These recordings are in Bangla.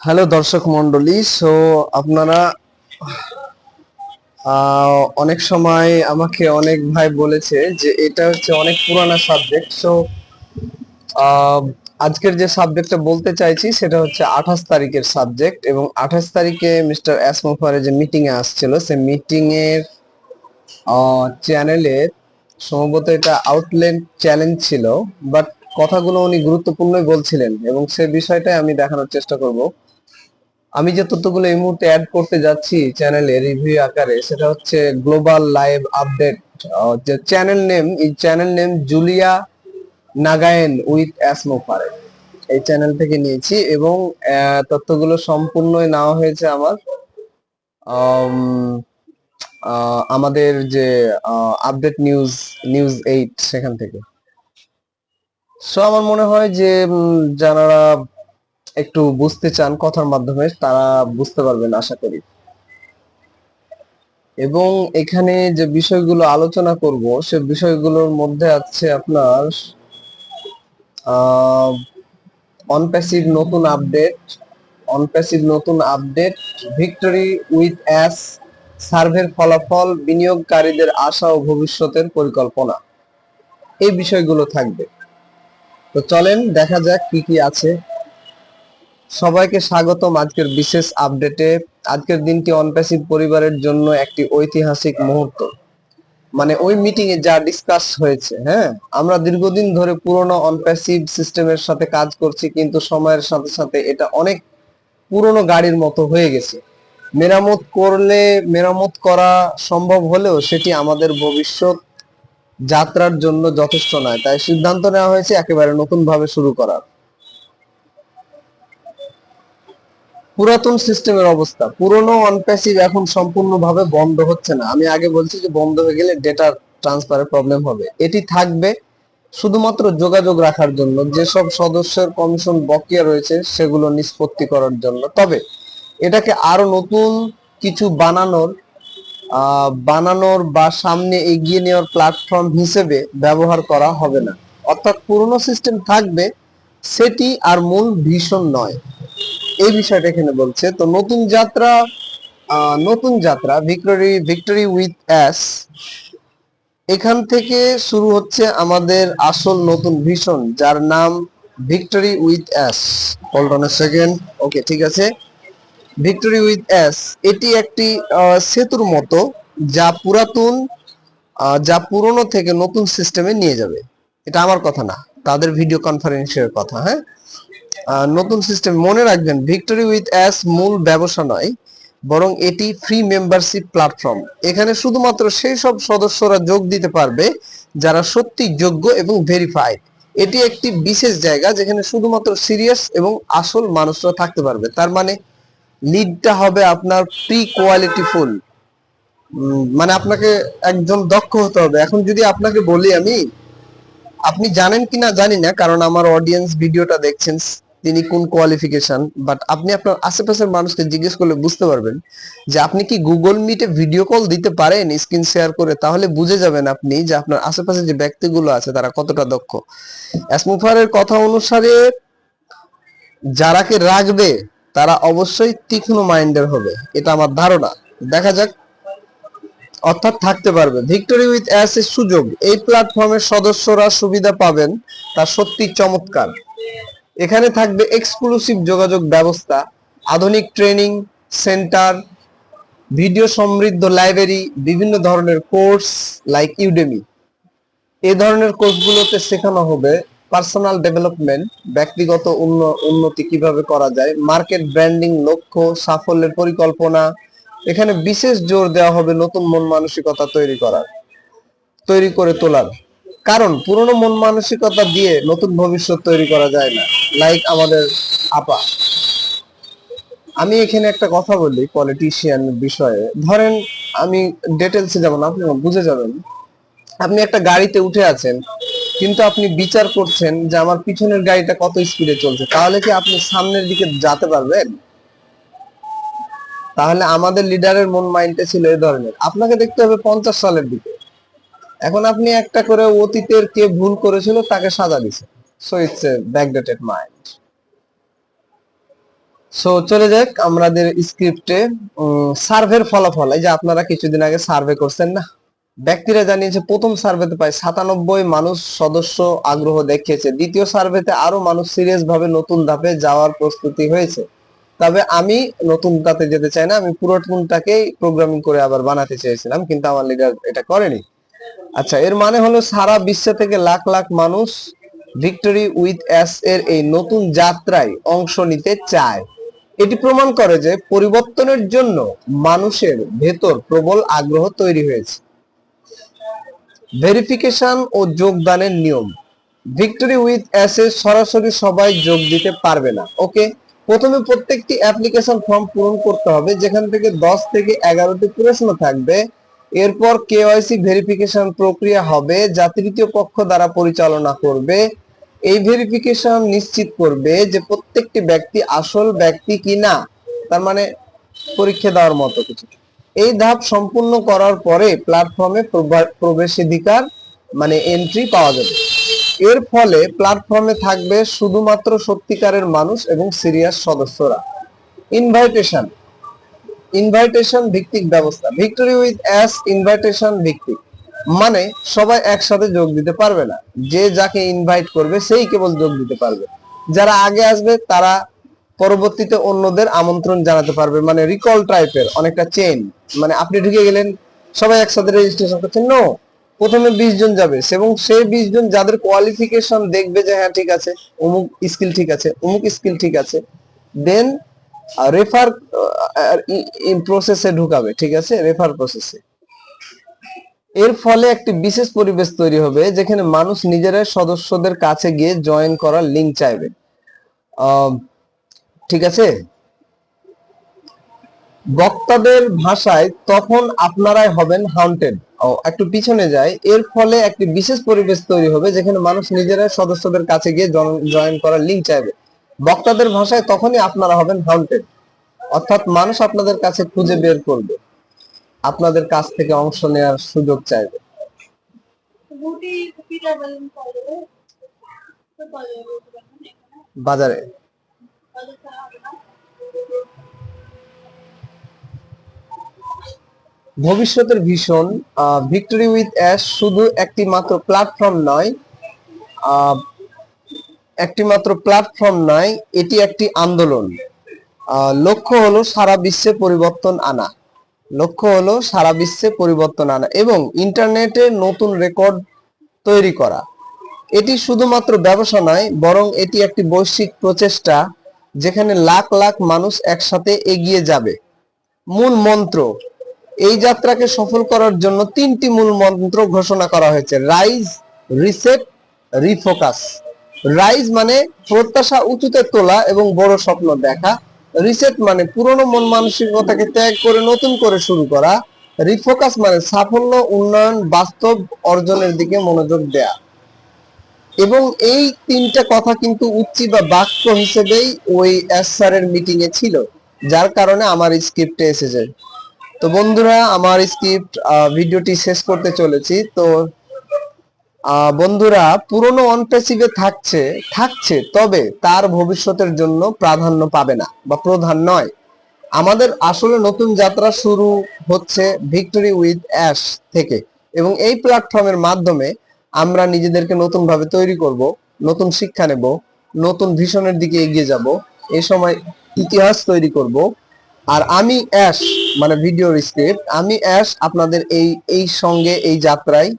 হ্যালো দর্শক মন্ডলী সো আপনারা অনেক সময় আমাকে অনেক ভাই বলেছে যে এটা হচ্ছে অনেক পুরানা সাবজেক্ট সো আজকের যে সাবজেক্টটা বলতে চাইছি, সেটা হচ্ছে আঠাশ তারিখের সাবজেক্ট এবং আঠাশ তারিখে মিস্টার অ্যাসমোফারে যে মিটিং এ আসছিল, সে মিটিং এর চ্যানেলে সম্ভবত এটা আউটলেন চ্যালেঞ্জ ছিল। বাট কথাগুলো উনি গুরুত্বপূর্ণই বলছিলেন এবং সে বিষয়টাই আমি দেখানোর চেষ্টা করব। আমি যে তথ্যগুলো এই মুহূর্তে অ্যাড করতে যাচ্ছি চ্যানেলে রিভিউ আকারে, সেটা হচ্ছে গ্লোবাল লাইভ আপডেট যে চ্যানেল নেম এই channel name Julia Nguyen with অ্যাসমোফারে। এই চ্যানেল থেকে নিয়েছি এবং তথ্যগুলো সম্পূর্ণই নেওয়া হয়েছে আমার আমাদের যে আপডেট নিউজ নিউজ এইট সেখান থেকে। সো আমার মনে হয় যে যারা একটু বুঝতে চান কথার মাধ্যমে, তারা বুঝতে পারবেন, আশা করি। এবং এখানে যে বিষয়গুলো আলোচনা করব, সে বিষয়গুলোর মধ্যে আছে আপনার অনপ্যাসিভ নতুন আপডেট অন অনপ্যাসিভ নতুন আপডেট ভিক্টরি উইথ অ্যাস সার্ভের ফলাফল বিনিয়োগকারীদের আশা ও ভবিষ্যতের পরিকল্পনা। এই বিষয়গুলো থাকবে। তো চলেন দেখা যাক কি কি আছে। সবাইকে স্বাগতম আজকের বিশেষ আপডেটে। আজকের দিনটি অনপ্যাসিভ পরিবারের জন্য একটি ঐতিহাসিক মুহূর্ত। মানে ওই মিটিং এ যা ডিসকাস হয়েছে হ্যাঁ? আমরা দীর্ঘদিন ধরে পুরনো অনপ্যাসিভ সিস্টেমের সাথে কাজ করছি, কিন্তু সময়ের সাথে সাথে এটা অনেক পুরনো গাড়ির মতো হয়ে গেছে। মেরামত করলে, মেরামত করা সম্ভব হলেও সেটি আমাদের ভবিষ্যৎ যাত্রার জন্য যথেষ্ট নয়। তাই সিদ্ধান্ত নেওয়া হয়েছে একেবারে নতুন ভাবে শুরু করার। পুরাতন সিস্টেমের অবস্থা। পুরনো অনপ্যাসিভ এখন সম্পূর্ণভাবে বন্ধ হচ্ছে না। আমি আগে বলছি যে বন্ধ হয়ে গেলে ডেটা ট্রান্সফারের প্রবলেম হবে। এটি থাকবে শুধুমাত্র যোগাযোগ রাখার জন্য। যেসব সদস্যের কমিশন বকেয়া রয়েছে, সেগুলো নিষ্পত্তি করার জন্য। তবে এটাকে আরও নতুন কিছু বানানোর বানানোর বা সামনে এগিয়ে নেওয়ার প্ল্যাটফর্ম হিসেবে ব্যবহার করা হবে না। অর্থাৎ পুরনো সিস্টেম থাকবে, সেটি আর মূল ভীষণ নয়। এই বিষয়টা এখানে বলছে। তো নতুন যাত্রা নতুন যাত্রা ভিক্টোরি ভিক্টোরি উইথ অ্যাস এখান থেকে শুরু হচ্ছে আমাদের আসল নতুন ভিশন যার নাম victory with us hold on second okay ঠিক আছে। ভিক্টোরি উইথ অ্যাস এটি একটি সেতুর মতো যা পুরাতন যা পুরনো থেকে নতুন সিস্টেমে নিয়ে যাবে। এটা আমার কথা না। তাদের ভিডিও কনফারেন্সের কথা হ্যাঁ? নতুন সিস্টেম মনে রাখবেন ভিক্টোরি উইথ অ্যাস মূল ব্যবসা নয়, বরং এটি ফ্রি মেম্বারশিপ প্ল্যাটফর্ম এখানে শুধুমাত্র সেই সব সদস্যরা যোগ দিতে পারবে যারা সত্যি যোগ্য এবং ভেরিফাইড এটি একটি বিশেষ জায়গা যেখানে শুধুমাত্র সিরিয়াস এবং আসল মানুষরা থাকতে পারবে। তার মানে লিডটা হবে আপনার প্রি কোয়ালিটি ফুল মানে আপনাকে একজন দক্ষ হতে হবে। এখন যদি আপনাকে বলি আমি, আপনি জানেন কিনা জানি না, কারণ আমার অডিয়েন্স ভিডিওটা দেখছেন, তিনি কোন কোয়ালিফিকেশন বাট আপনি আপনার আশেপাশের মানুষকে জিজ্ঞেস করলে বুঝতে পারবেন যে আপনি কি গুগল মিটে ভিডিও কল দিতে পারেন স্ক্রিন শেয়ার করে, তাহলে বুঝে যাবেন আপনি যে আপনার আশেপাশে যে ব্যক্তিগুলো আছে, তারা কতটা দক্ষ। অ্যাসমুফারের কথা অনুসারে, যারাকে রাখবে তারা অবশ্যই তীক্ষ্ণ মাইন্ডের হবে, এটা আমার ধারণা। দেখা যাক, অর্থাৎ থাকতে পারবে। ভিক্টোরি উইথ অ্যাস এর সুযোগ, এই প্ল্যাটফর্মের সদস্যরা সুবিধা পাবেন, তা সত্যি চমৎকার। এখানে থাকবে এক্সক্লুসিভ যোগাযোগ ব্যবস্থা, আধুনিক ট্রেনিং সেন্টার ভিডিও সমৃদ্ধ লাইব্রেরি বিভিন্ন ধরনের কোর্স লাইক ইউডেমি এ ধরনের কোর্সগুলোতে শেখানো হবে পার্সোনাল ডেভেলপমেন্ট ব্যক্তিগত উন্নতি কীভাবে করা যায় মার্কেট ব্র্যান্ডিং লক্ষ্য, সাফল্যের পরিকল্পনা, এখানে বিশেষ জোর দেওয়া হবে নতুন মন মানসিকতা তৈরি করার, তৈরি করে তোলার। কারণ পুরনো মন মানসিকতা দিয়ে নতুন ভবিষ্যৎ তৈরি করা যায় না লাইক আমাদের আপা। আমি এখানে একটা কথা বলি পলিটিশিয়ান বিষয়ে। ধরেন আমি ডিটেলসে না, আপনি বুঝে যাবেন। আপনি একটা গাড়িতে উঠে আছেন কিন্তু আপনি বিচার করছেন যে আমার পিছনের গাড়িটা কত স্পিডে চলছে। তাহলে কি আপনি সামনের দিকে যেতে পারবেন? তাহলে আমাদের লিডারের মন মাইন্ডে ছিল এই ধরনের। আপনাকে দেখতে হবে পঞ্চাশ সালের দিকে। এখন আপনি একটা করে অতীতের কে ভুল করেছিল তাকে সাজা দিচ্ছেন so it's a backdated mind so চলে যাক আমাদের স্ক্রিপ্টে সার্ভের ফলাফল। এই যে আপনারা কিছুদিন আগে সার্ভে করছেন না? ব্যক্তিরা জানিয়েছে, প্রথম সার্ভেতে প্রায় সাতানব্বই মানুষ সদস্য আগ্রহ দেখিয়েছে। দ্বিতীয় সার্ভেতে আরও মানুষ সিরিয়াস ভাবে নতুন ধাপে যাওয়ার প্রস্তুতি হয়েছে। তবে আমি নতুন ধাপে যেতে চাই না, আমি পুরোটুনটাকেই প্রোগ্রামিং করে আবার বানাতে চেয়েছিলাম, কিন্তু আমার লিডার এটা করেনি। আচ্ছা এর মানে হলো সারা বিশ্ব থেকে লাখ লাখ মানুষ ভিক্টরি উইথ এস এর এই নতুন যাত্রায় অংশ নিতে চায়। এটি প্রমাণ করে যে পরিবর্তনের জন্য মানুষের ভেতর প্রবল আগ্রহ তৈরি হয়েছে। ভেরিফিকেশন ও যোগদানের নিয়ম। ভিক্টরি উইথ এ সরাসরি সবাই যোগ দিতে পারবে না। ওকে? প্রথমে প্রত্যেকটি অ্যাপ্লিকেশন ফর্ম পূরণ করতে হবে, যেখান থেকে দশ থেকে এগারোটি প্রশ্ন থাকবে। এরপর কেওয়াইসি ভেরিফিকেশন প্রক্রিয়া হবে, যা তৃতীয় পক্ষ দ্বারা পরিচালনা করবে। এই ভেরিফিকেশন নিশ্চিত করবে যে প্রত্যেকটি ব্যক্তি আসল ব্যক্তি কিনা, তার মানে পরীক্ষা দেওয়ার মতো কিছু। এই ধাপ সম্পূর্ণ করার পরে প্ল্যাটফর্মে প্রবেশাধিকার মানে এন্ট্রি পাওয়া যাবে। এর ফলে প্ল্যাটফর্মে থাকবে শুধুমাত্র সত্যিকারের মানুষ এবং সিরিয়াস সদস্যরা। ইনভাইটেশন ইনভাইটেশন ভিত্তিক ব্যবস্থা। ভিক্টরি উইথ অ্যাস ইনভাইটেশন ভিত্তিক। মানে সবাই একসাথে যোগ দিতে পারবে না। যে যাকে ইনভাইট করবে, সেই কেবল যোগ দিতে পারবে। যারা আগে আসবে, তারা পরবর্তীতে অন্যদের আমন্ত্রণ জানাতে পারবে। মানে রিকল টাইপের অনেকটা চেইন মানে আপনি ঢুকে গেলেন, সবাই একসাথে রেজিস্ট্রেশন করছেন। নো প্রথমে বিশ জন যাবে। এবং সেই বিশ জন যাদের কোয়ালিফিকেশন দেখবে যে হ্যাঁ ঠিক আছে, অমুক স্কিল ঠিক আছে, অমুক স্কিল ঠিক আছে দেন রেফার প্রসেসে ঢুকাবে, ঠিক আছে? রেফার প্রসেসে এর ফলে একটি বিশেষ পরিবেশ তৈরি হবে, যেখানে মানুষ নিজেরাই সদস্যদের কাছে গিয়ে জয়েন করার লিংক চাইবে। ঠিক আছে? বক্তাদের ভাষায় তখন আপনারাই হবেন হাউন্টেড একটু পিছনে যায় এর ফলে একটি বিশেষ পরিবেশ তৈরি হবে যেখানে মানুষ নিজেরাই সদস্যদের কাছে গিয়ে জয়েন করার লিংক চাইবে। বক্তাদের ভাষায় তখনই আপনারা হবেন হাউন্টেড অর্থাৎ মানুষ আপনাদের কাছে খুঁজে বের করবে। আপনাদের কাছ থেকে অংশ নেওয়ার সুযোগ চাইবে। বাজারে। ভবিষ্যতের ভীষণ ভিক্টরি উইথ অ্যাশ শুধু একটি মাত্র প্ল্যাটফর্ম নয় একটি মাত্র প্ল্যাটফর্ম নয়, এটি একটি আন্দোলন। লক্ষ্য হলো সারা বিশ্বে পরিবর্তন আনা। লক্ষ্য হলো সারা বিশ্বে পরিবর্তন আনা এবং ইন্টারনেটে নতুন রেকর্ড তৈরি করা। এটি শুধুমাত্র ব্যবসা নয়, বরং এটি একটি বৈশ্বিক প্রচেষ্টা যেখানে লাখ লাখ মানুষ একসাথে এগিয়ে যাবে। মূল মন্ত্র। এই যাত্রাকে সফল করার জন্য তিনটি মূল মন্ত্র ঘোষণা করা হয়েছে। রাইজ রিসেট রিফোকাস রাইজ মানে প্রত্যাশা উঁচুতে তোলা এবং বড় স্বপ্ন দেখা। রিসেট মানে পুরনো মন মানসিকতাকে ত্যাগ করে নতুন করে শুরু করা। রিফোকাস মানে সাফল্য, উন্নয়ন, বাস্তব অর্জনের দিকে মনোযোগ দেয়া। এবং এই তিনটা কথা কিন্তু উচ্চি বা বাক্য হিসেবেই ওই এস স্যারের মিটিং এ ছিল, যার কারণে আমার স্ক্রিপ্টে এসেছে। তো বন্ধুরা, আমার স্ক্রিপ্ট ভিডিওটি শেষ করতে চলেছি। তো বন্ধুরা, পুরনো অনপ্যাসিভে থাকছে থাকছে, তবে তার ভবিষ্যতের জন্য প্রাধান্য পাবে না, বা প্রধান নয়। আমাদের আসলে নতুন যাত্রা শুরু হচ্ছে ভিক্টরি উইথ অ্যাশ থেকে, এবং এই প্ল্যাটফর্মের মাধ্যমে আমরা নিজেদেরকে নতুন ভাবে তৈরি করব, নতুন শিক্ষা নেব, নতুন ভিশনের দিকে এগিয়ে যাব, এ সময় ইতিহাস তৈরি করব। আর আমি অ্যাশ মানে ভিডিওর স্ক্রিপ্ট আমি অ্যাশ আপনাদের এই এই সঙ্গে এই যাত্রায়,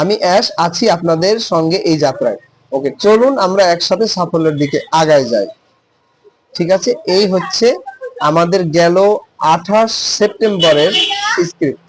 আমি অ্যাশ আছি আপনাদের সঙ্গে এই যাত্রায়। ওকে, চলুন আমরা একসাথে সাফল্যের দিকে আগায় যাই। ঠিক আছে, এই হচ্ছে আমাদের গেল আঠাশ সেপ্টেম্বরের স্ক্রিপ্ট